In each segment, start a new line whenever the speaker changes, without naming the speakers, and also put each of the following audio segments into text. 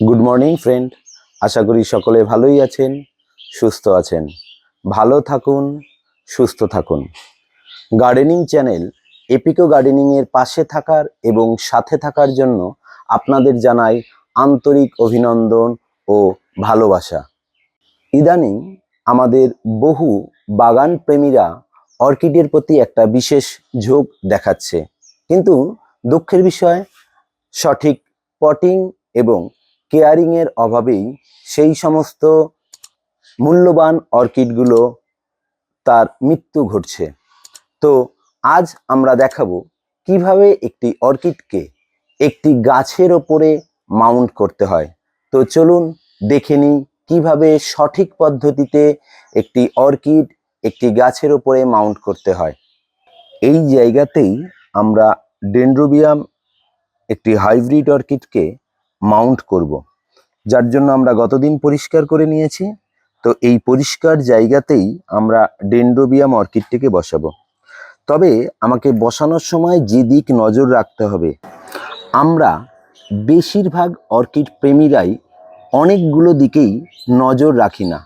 Good morning friend আশা করি সকলে ভালোই আছেন, সুস্থ আছেন। ভালো থাকুন, সুস্থ থাকুন। গার্ডেনিং চ্যানেল এপিকো গার্ডেনিংয়ের পাশে থাকার এবং সাথে থাকার জন্য আপনাদের জানাই আন্তরিক অভিনন্দন ও ভালোবাসা। ইদানিং আমাদের বহু বাগান প্রেমীরা অর্কিডের প্রতি একটা বিশেষ ঝোঁক দেখাচ্ছে। কিন্তু দুঃখের বিষয়, সঠিক পটিং এবং কেয়ারিংয়ের অভাবেই সেই সমস্ত মূল্যবান অর্কিডগুলো তার মৃত্যু ঘটছে। তো আজ আমরা দেখাবো কীভাবে একটি অর্কিডকে একটি গাছের ওপরে মাউন্ট করতে হয়। তো চলুন দেখে নিই কীভাবে সঠিক পদ্ধতিতে একটি অর্কিড একটি গাছের ওপরে মাউন্ট করতে হয়। এই জায়গাতেই আমরা ডেন্ড্রোবিয়াম, একটি হাইব্রিড অর্কিডকে মাউন্ট করব। যার জন্য আমরা গতদিন পরিষ্কার করে নিয়েছি। তো এই পরিষ্কার জায়গাতেই আমরা ডেন্ড্রোবিয়াম অর্কিডটিকে বসাবো। তবে আমাকে বসানোর সময় যে দিক নজর রাখতে হবে, আমরা বেশিরভাগ অর্কিড প্রেমীরাই অনেকগুলো দিকেই নজর রাখি না,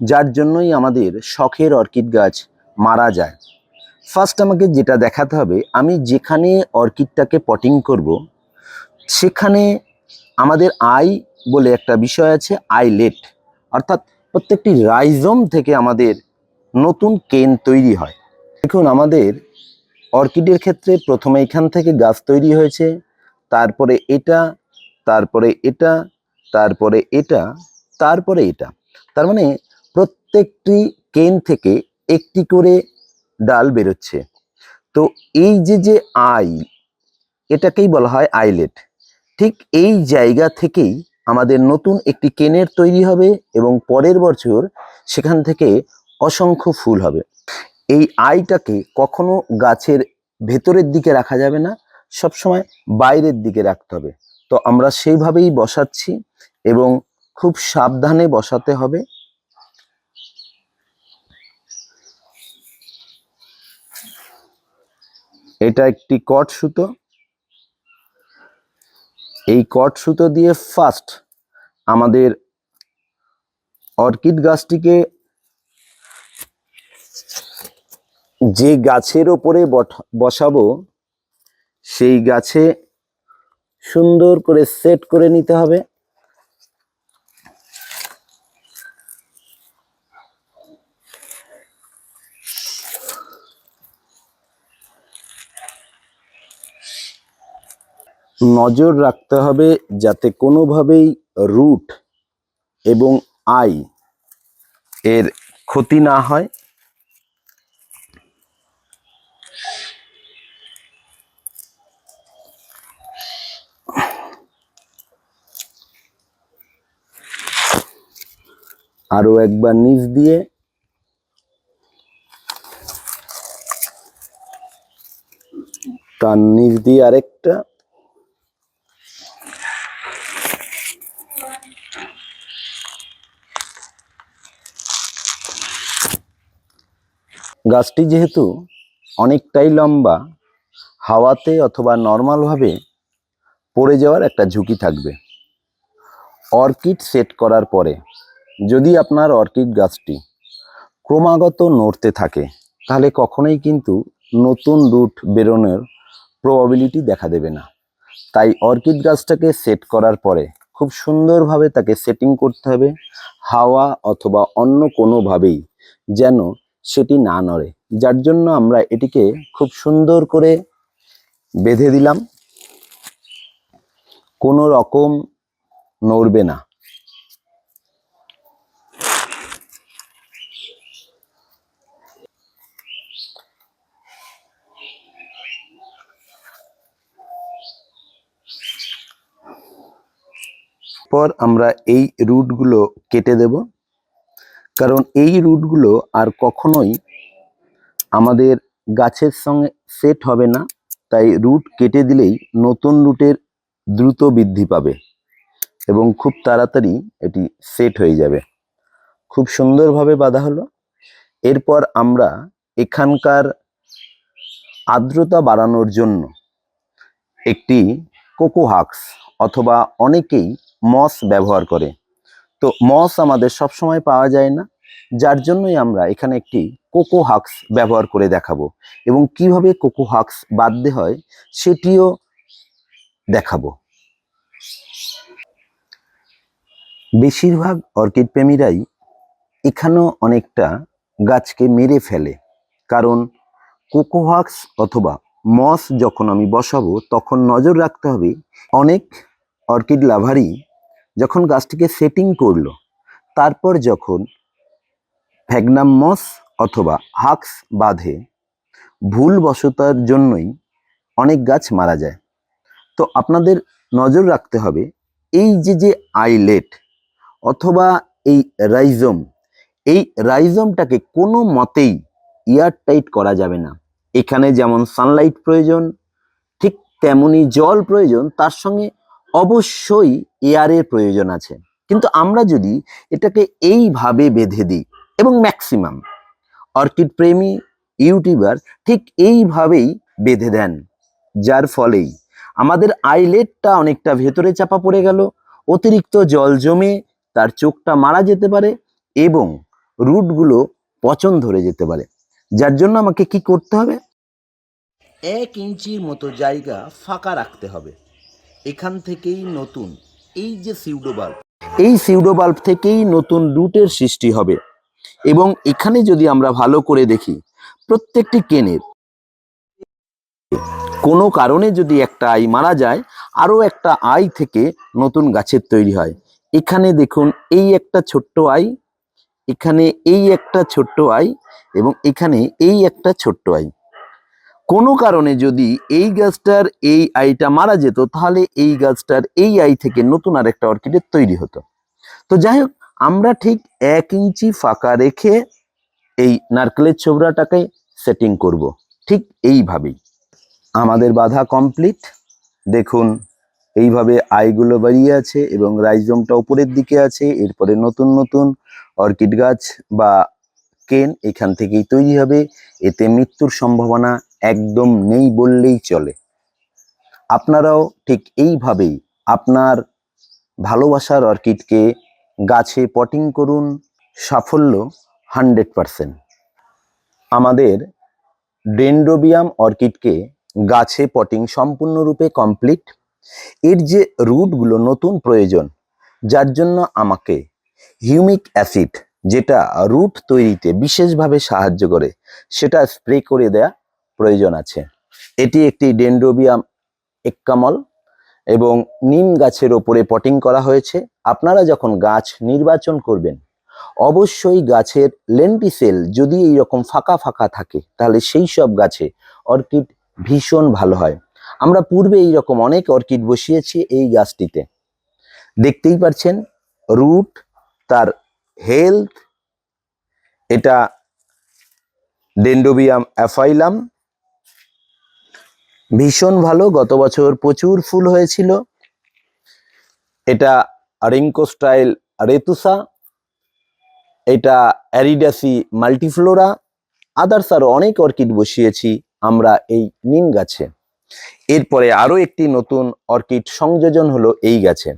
যার জন্যই আমাদের শখের অর্কিড গাছ মারা যায়। ফার্স্ট আমাকে যেটা দেখাতে হবে, আমি যেখানে অর্কিডটাকে পটিং করব, সেখানে আমাদের আই বলে একটা বিষয় আছে, আইলেট। অর্থাৎ প্রত্যেকটি রাইজম থেকে আমাদের নতুন কেন তৈরি হয়। দেখুন, আমাদের অর্কিডের ক্ষেত্রে প্রথমে এখান থেকে গাছ তৈরি হয়েছে, তারপরে এটা তারপরে এটা তারপরে এটা তারপরে এটা। তার মানে প্রত্যেকটি কেন থেকে একটি করে ডাল বেরোচ্ছে। তো এই যে যে আই, এটাকেই বলা হয় আইলেট। ঠিক এই জায়গা থেকেই আমাদের নতুন একটি কেনের তৈরি হবে এবং পরের বছর সেখান থেকে অসংখ্য ফুল হবে। এই আইটাকে কখনো গাছের ভেতরের দিকে রাখা যাবে না, সবসময় বাইরের দিকে রাখতে হবে। তো আমরা সেইভাবেই বসাচ্ছি এবং খুব সাবধানে বসাতে হবে। এটা একটি কট সুতো। এই কট সুতো দিয়ে ফার্স্ট আমাদের অর্কিড গাছটিকে যে গাছের ওপরে বসাবো, সেই গাছে সুন্দর করে সেট করে নিতে হবে। নজর রাখতে হবে যাতে কোনোভাবেই রুট এবং আই এর ক্ষতি না হয়। আরও একবার নিচ দিয়ে। তার নিচ দিয়ে আরেকটা। গাছটি যেহেতু অনেকটাই লম্বা, হাওয়াতে অথবা নর্মালভাবে পড়ে যাওয়ার একটা ঝুঁকি থাকবে। অর্কিড সেট করার পরে যদি আপনার অর্কিড গাছটি ক্রমাগত নড়তে থাকে, তাহলে কখনোই কিন্তু নতুন রুট বেরোনোর প্রবাবিলিটি দেখা দেবে না। তাই অর্কিড গাছটাকে সেট করার পরে খুব সুন্দরভাবে তাকে সেটিং করতে হবে, হাওয়া অথবা অন্য কোনোভাবেই যেন সেটি না নড়ে। যার জন্য আমরা এটিকে খুব সুন্দর করে বেঁধে দিলাম। কোনো রকম নড়বে না। পর আমরা এই রুটগুলো কেটে দেব। কারণ এই রুটগুলো আর কখনোই আমাদের গাছের সঙ্গে সেট হবে না। তাই রুট কেটে দিলেই নতুন রুটের দ্রুত বৃদ্ধি পাবে এবং খুব তাড়াতাড়ি এটি সেট হয়ে যাবে। খুব সুন্দরভাবে বাঁধা হলো। এরপর আমরা এখানকার আর্দ্রতা বাড়ানোর জন্য একটি কোকোহাক্স অথবা অনেকেই মস ব্যবহার করে। তো মস আমাদের সবসময় পাওয়া যায় না। যার জন্যই আমরা এখানে একটি কোকো হাক্স ব্যবহার করে দেখাবো এবং কীভাবে কোকো হাক্স বাঁধতে হয় সেটিও দেখাবো। বেশিরভাগ অর্কিড প্রেমীরাই এখানেও অনেকটা গাছকে মেরে ফেলে, কারণ কোকোহাক্স অথবা মস যখন আমি বসাবো তখন নজর রাখতে হবে অনেক অর্কিড লাভারই যখন গাছটিকে সেটিং করল, তারপর যখন ভ্যাগনাম মস অথবা হাক্স বাঁধে। ভুলবশতার জন্যই অনেক গাছ মারা যায়। তো আপনাদের নজর রাখতে হবে, এই যে যে আইলেট অথবা এই রাইজম, এই রাইজমটাকে কোনো মতেই এয়ার টাইট করা যাবে না। এখানে যেমন সানলাইট প্রয়োজন, ঠিক তেমনি জল প্রয়োজন, তার সঙ্গে অবশ্যই এয়ারের প্রয়োজন আছে। কিন্তু আমরা যদি এটাকে এইভাবে বেঁধে দিই এবং ম্যাক্সিমাম অর্কিড প্রেমী ইউটিউবার ঠিক এইভাবেই বেঁধে দেন যার ফলেই আমাদের আইলেটটা অনেকটা ভেতরে চাপা পড়ে গেল অতিরিক্ত জল জমে তার চোখটা মারা যেতে পারে এবং রুটগুলো পচন ধরে যেতে পারে। যার জন্য আমাকে কি করতে হবে? এক ইঞ্চির মতো জায়গা ফাঁকা রাখতে হবে। এখান থেকেই নতুন এই যে সিউডো বাল্ব এই সিউডো বাল্ব থেকেই নতুন রুটের সৃষ্টি হবে। এবং এখানে যদি আমরা ভালো করে দেখি, প্রত্যেকটি কেনের কোনো কারণে যদি একটা আই মারা যায়, আরও একটা আই থেকে নতুন গাছের তৈরি হয়। এখানে দেখুন এই একটা ছোট্ট আই, এখানে এই একটা ছোট্ট আই এবং এখানে এই একটা ছোট্ট আই। কোনো কারণে যদি এই গাছটার এই আইটা মারা যেত, তাহলে এই গাছটার এই আই থেকে নতুন আর একটা অর্কিডের তৈরি হতো। তো যাই হোক আমরা ঠিক এক ইঞ্চি ফাঁকা রেখে এই নারকেলের ছোবড়াটাকে সেটিং করব। ঠিক এইভাবেই। আমাদের বাধা কমপ্লিট দেখুন, এইভাবে আইগুলো বেরিয়ে আছে এবং রাইজমটা উপরের দিকে আছে। এরপরে নতুন নতুন অর্কিড গাছ বা কেন এখান থেকেই তৈরি হবে। এতে মৃত্যুর সম্ভাবনা একদম নেই বললেই চলে। আপনারাও ঠিক এইভাবেই আপনার ভালোবাসার অর্কিডকে গাছে পটিং করুন, সাফল্য হান্ড্রেড পারসেন্ট আমাদের ডেন্ড্রোবিয়াম অর্কিডকে গাছে পটিং সম্পূর্ণরূপে কমপ্লিট এর যে রুটগুলো নতুন প্রয়োজন, যার জন্য আমাকে হিউমিক অ্যাসিড যেটা রুট তৈরিতে বিশেষভাবে সাহায্য করে, সেটা স্প্রে করে দেয়া প্রয়োজন আছে। এটি একটি ডেন্ড্রোবিয়াম এক্কামল। এবং নিম গাছের ওপরে পটিং করা হয়েছে। আপনারা যখন গাছ নির্বাচন করবেন, অবশ্যই গাছের লেন্টিসেল যদি এইরকম ফাঁকা ফাঁকা থাকে, তাহলে সেই সব গাছে অর্কিড ভীষণ ভালো হয়। আমরা পূর্বে এইরকম অনেক অর্কিড বসিয়েছি এই গাছটিতে। দেখতেই পাচ্ছেন রুট তার হেলথ এটা ডেন্ডোবিয়াম অ্যাফাইলাম ভীষণ ভালো, গত বছর প্রচুর ফুল হয়েছিল। এটা রিঙ্কো স্টাইল রেতুসা এটা অ্যারিডাসি মাল্টিফ্লোরা আদার্স আরও অনেক অর্কিড বসিয়েছি আমরা এই নিম গাছে। এরপরে আরও একটি নতুন অর্কিড সংযোজন হলো এই গাছে।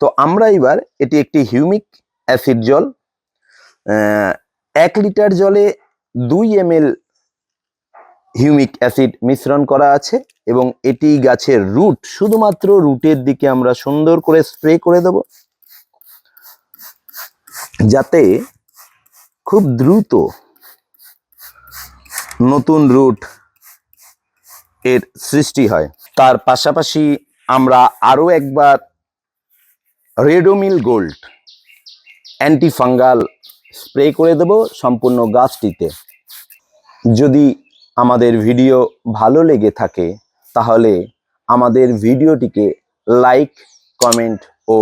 তো আমরা এবার এটি একটি হিউমিক অ্যাসিড জল এক লিটার জলে দুই এম হিউমিক অ্যাসিড মিশ্রণ করা আছে এবং এটি গাছের রুট, শুধুমাত্র রুটের দিকে আমরা সুন্দর করে স্প্রে করে দেব যাতে খুব দ্রুত নতুন রুট এর সৃষ্টি হয়। তার পাশাপাশি আমরা আরও একবার রেডোমিল গোল্ড অ্যান্টিফাঙ্গাল স্প্রে করে দেব সম্পূর্ণ গাছটিতে। যদি আমাদের ভিডিও ভালো লেগে থাকে, তাহলে আমাদের ভিডিওটিকে লাইক কমেন্ট ও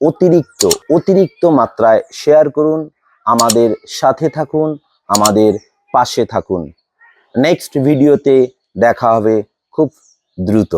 অতিরিক্ত অতিরিক্ত মাত্রায় শেয়ার করুন, আমাদের সাথে থাকুন, আমাদের পাশে থাকুন। নেক্সট ভিডিওতে দেখা হবে খুব দ্রুত।